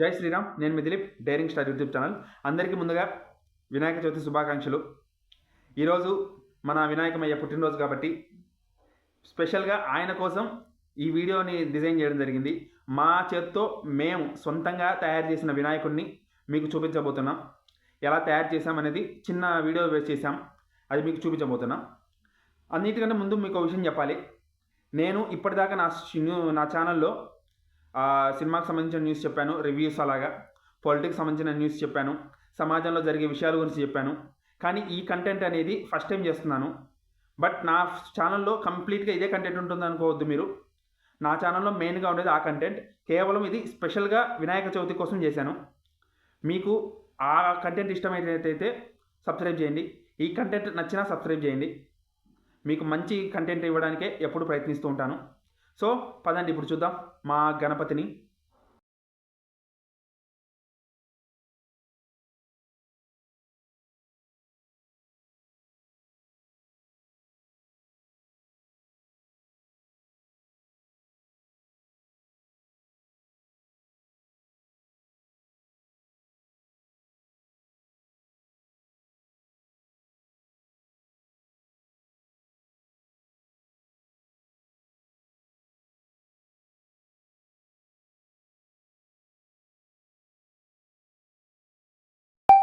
జై శ్రీరామ్. నేను మీ Dileep daring star YouTube channel. అందరికీ ముందుగా వినాయక చవితి శుభాకాంక్షలు. ఈరోజు మన వినాయకమయ్య పుట్టినరోజు కాబట్టి స్పెషల్గా ఆయన కోసం ఈ వీడియోని డిజైన్ చేయడం జరిగింది. మా చేత్తో మేము సొంతంగా తయారు చేసిన వినాయకుడిని మీకు చూపించబోతున్నాం. ఎలా తయారు చేసామనేది చిన్న వీడియో వేస్ట్ చేసాం అది మీకు చూపించబోతున్నాం. అన్నిటికంటే ముందు మీకు ఒక విషయం చెప్పాలి. నేను ఇప్పటిదాకా నా నా ఛానల్లో సినిమాకి సంబంధించిన న్యూస్ చెప్పాను రివ్యూస్ అలాగా. పొలిటిక్స్ సంబంధించిన న్యూస్ చెప్పాను సమాజంలో జరిగే విషయాల గురించి చెప్పాను. కానీ ఈ కంటెంట్ అనేది ఫస్ట్ టైం చేస్తున్నాను. బట్ నా ఛానల్లో కంప్లీట్గా ఇదే కంటెంట్ ఉంటుంది అనుకోవద్దు మీరు. నా ఛానల్లో మెయిన్గా ఉండేది ఆ కంటెంట్ కేవలం ఇది స్పెషల్గా వినాయక చవితి కోసం చేశాను. మీకు ఆ కంటెంట్ ఇష్టమైనట్టయితే సబ్స్క్రైబ్ చేయండి. ఈ కంటెంట్ నచ్చినా సబ్స్క్రైబ్ చేయండి. మీకు మంచి కంటెంట్ ఇవ్వడానికే ఎప్పుడు ప్రయత్నిస్తూ ఉంటాను. సో పదండి ఇప్పుడు చూద్దాం మా గణపతిని.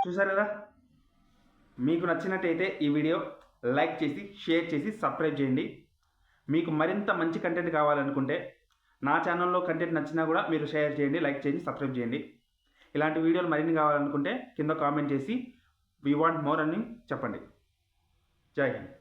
చూసారు కదా మీకు నచ్చినట్టయితే ఈ వీడియో లైక్ చేసి షేర్ చేసి సబ్స్క్రైబ్ చేయండి. మీకు మరింత మంచి కంటెంట్ కావాలనుకుంటే నా ఛానల్లో కంటెంట్ నచ్చినా కూడా మీరు షేర్ చేయండి లైక్ చేయండి సబ్స్క్రైబ్ చేయండి. ఇలాంటి వీడియోలు మరిన్ని కావాలనుకుంటే కింద కామెంట్ చేసి వీ వాంట్ మోర్ అని చెప్పండి. జై హింద్.